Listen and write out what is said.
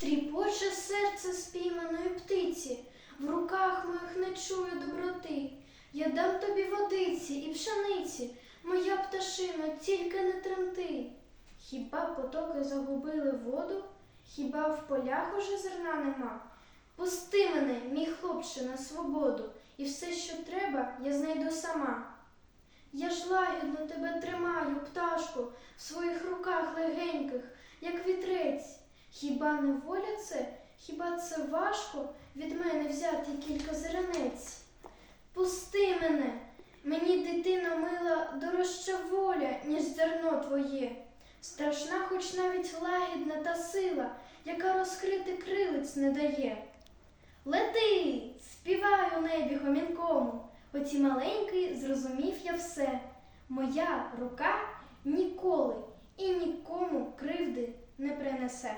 Тріпоче серце спійманої птиці, в руках моїх не чую доброти. Я дам тобі водиці і пшениці, моя пташино, тільки не тремти. Хіба потоки загубили воду? Хіба в полях уже зерна нема? Пусти мене, мій хлопче, на свободу, і все, що треба, я знайду сама. Я ж лагідно тебе тримаю, пташку, в своїх руках легеньких. Хіба не воля це? Хіба це важко від мене взяти кілька зернець? Пусти мене, мені дитино мила дорожча воля, ніж зерно твоє. Страшна, хоч навіть лагідна та сила, яка розкрити крилиць не дає. Лети, співай у небі гомінкому, оці маленький зрозумів я все. Моя рука ніколи і нікому кривди не принесе.